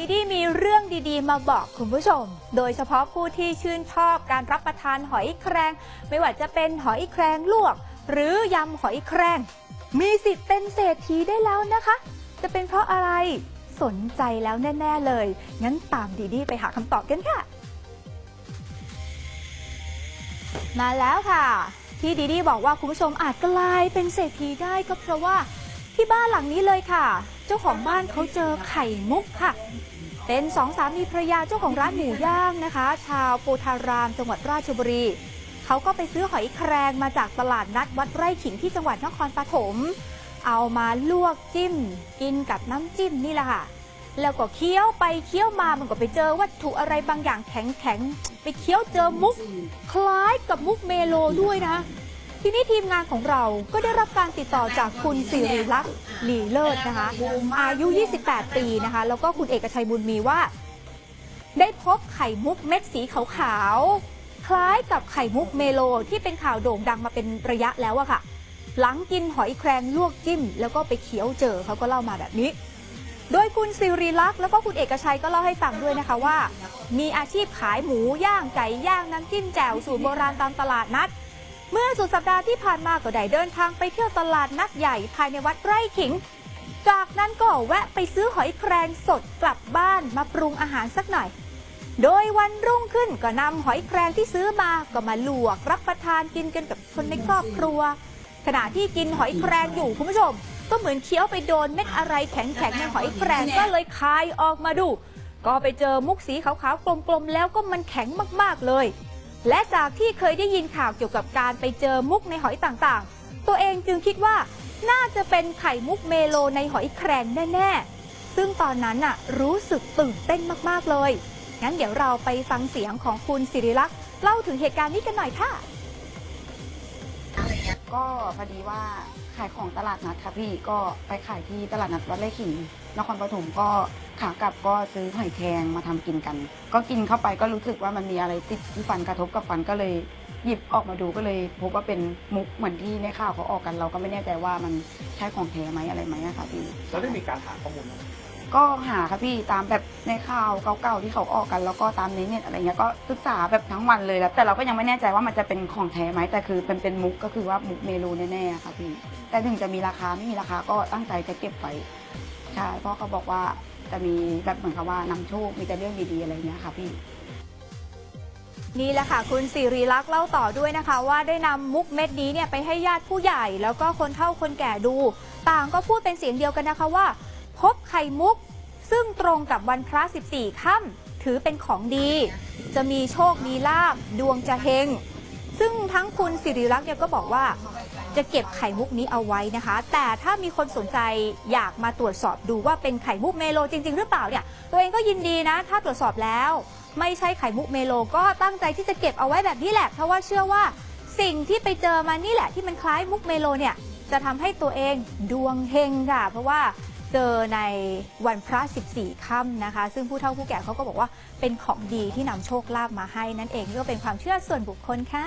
ดีดีมีเรื่องดีๆ มาบอกคุณผู้ชม โดยเฉพาะผู้ที่ชื่นชอบการรับประทานหอยแครง ไม่ว่าจะเป็นหอยแครงลวก หรือยำหอยแครง มีสิทธิ์เป็นเศรษฐีได้แล้วนะคะ จะเป็นเพราะอะไรสนใจแล้วแน่ ๆ เลย งั้นตามดีดีไปหาคำตอบกันค่ะ มาแล้วค่ะ ที่ดีดีบอกว่าคุณผู้ชมอาจกลายเป็นเศรษฐีได้ก็เพราะว่าที่บ้านหลังนี้เลยค่ะ เจ้าของบ้านเขาเจอไข่มุกค่ะ เป็นสองสามีภรรยาเจ้าของร้านหมูย่างนะคะ ชาวโพธาราม จังหวัดราชบุรี เขาก็ไปซื้อหอยแครงมาจากตลาดนัดวัดไร่ขิงที่จังหวัดนครปฐม เอามาลวกจิ้ม กินกับน้ำจิ้มนี่แหละค่ะ แล้วก็เคี้ยวไปเคี้ยวมามันก็ไปเจอวัตถุอะไรบางอย่างแข็งๆไปเคี้ยวเจอมุก คล้ายกับมุกเมโลด้วยนะ ทีนี้ทีมงานของเราก็ได้รับการติดต่อจากคุณสิริลักษณ์หลีเลิศนะคะ อายุ 28 ปีนะคะ แล้วก็คุณเอกชัยบุญมีว่า ได้พบไข่มุกเม็ดสีขาวๆ คล้ายกับไข่มุกเมโลที่เป็นข่าวโด่งดังมาเป็นระยะแล้วอะค่ะ หลังกินหอยแครงลวกจิ้ม แล้วก็ไปเคี้ยวเจอเขาก็เล่ามาแบบนี้ โดยคุณสิริลักษณ์แล้วก็คุณเอกชัยก็เล่าให้ฟังด้วยนะคะว่า มีอาชีพขายหมูย่างไก่ย่างน้ำจิ้มแจ่วสูตรโบราณตามตลาดนัด เมื่อสุดสัปดาห์ที่ผ่านมาก็ได้เดินทางไปเที่ยวตลาดนัดใหญ่ภายในวัดไร่ขิง จากนั้นก็แวะไปซื้อหอยแครงสดกลับบ้านมาปรุงอาหารสักหน่อย โดยวันรุ่งขึ้นก็นำหอยแครงที่ซื้อมาก็มาลวกรับประทานกินกันกับคนในครอบครัว ขณะที่กินหอยแครงอยู่คุณผู้ชม ก็เหมือนเคี้ยวไปโดนเม็ดอะไรแข็งๆในหอยแครงก็เลยคายออกมาดู ก็ไปเจอมุกสีขาวๆกลมๆแล้วก็มันแข็งมากๆเลย และจากที่เคยได้ยินข่าวเกี่ยวกับการไปเจอมุกในหอยต่างๆ ตัวเองจึงคิดว่าน่าจะเป็นไข่มุกเมโลในหอยแครงแน่ๆ ซึ่งตอนนั้นน่ะรู้สึกตื่นเต้นมากๆเลย งั้นเดี๋ยวเราไปฟังเสียงของคุณสิริลักษ์เล่าถึงเหตุการณ์นี้กันหน่อยค่ะ ก็พอดีว่าขายของตลาดนัดค่ะพี่ก็ไปขายที่ตลาดนัดวัดไร่ขิงนครปฐมก็ขากลับก็ซื้อหอยแครงมาทำกินกัน ก็กินเข้าไปก็รู้สึกว่ามันมีอะไรติดที่ฟันกระทบกับฟันก็เลยหยิบออกมาดูก็เลยพบว่าเป็นมุกเหมือนที่ในข่าวเขาออกกันเราก็ไม่แน่ใจว่ามันใช่ของแท้ไหมอะไรไหมอะค่ะพี่แล้วได้มีการหาข้อมูลไหม ก็หาค่ะพี่ตามแบบในข่าวเก่าๆที่เขาออกกัน แล้วก็ตามในเน็ตอะไรเงี้ยก็ศึกษาแบบทั้งวันเลยแล้ว แต่เราก็ยังไม่แน่ใจว่ามันจะเป็นของแท้ไหมแต่คือเป็นเป็นมุกก็คือว่ามุกเมโลแน่ๆค่ะพี่ แต่ถึงจะมีราคาไม่มีราคาก็ตั้งใจจะเก็บไว้ใช่เพราะเขาบอกว่าจะมีแบบเหมือนกับว่านำโชคมีแต่เรื่องดีๆอะไรเงี้ยค่ะพี่นี่แหละค่ะคุณสิริลักษ์เล่าต่อด้วยนะคะ ว่าได้นำมุกเม็ดนี้เนี่ยไปให้ญาติผู้ใหญ่ แล้วก็คนเฒ่าคนแก่ดู ต่างก็พูดเป็นเสียงเดียวกันนะคะว่า พบไข่มุก ซึ่งตรงกับวันพระ 14 ค่ำถือเป็นของดี จะมีโชค มีลาบ ดวงจะเฮง ซึ่งทั้งคุณสิริลักษ์เนี่ยก็บอกว่า จะเก็บไข่มุกนี้เอาไว้นะคะ แต่ถ้ามีคนสนใจอยากมาตรวจสอบดูว่าเป็นไข่มุกเมโลจริง ๆ หรือเปล่าเนี่ย ตัวเองก็ยินดีนะ ถ้าตรวจสอบแล้ว ไม่ใช่ไข่มุกเมโลก็ตั้งใจที่จะเก็บเอาไว้แบบนี้แหละ เพราะว่าเชื่อว่าสิ่งที่ไปเจอมานี่แหละที่มันคล้ายมุกเมโลเนี่ยจะทำให้ตัวเองดวงเฮงค่ะ เพราะว่า เจอในวันพระ 14 ค่ำนะคะ ซึ่งผู้เฒ่าผู้แก่เขาก็บอกว่าเป็นของดีที่นำโชคลาภมาให้นั่นเองนี่ก็เป็นความเชื่อส่วนบุคคลค่ะ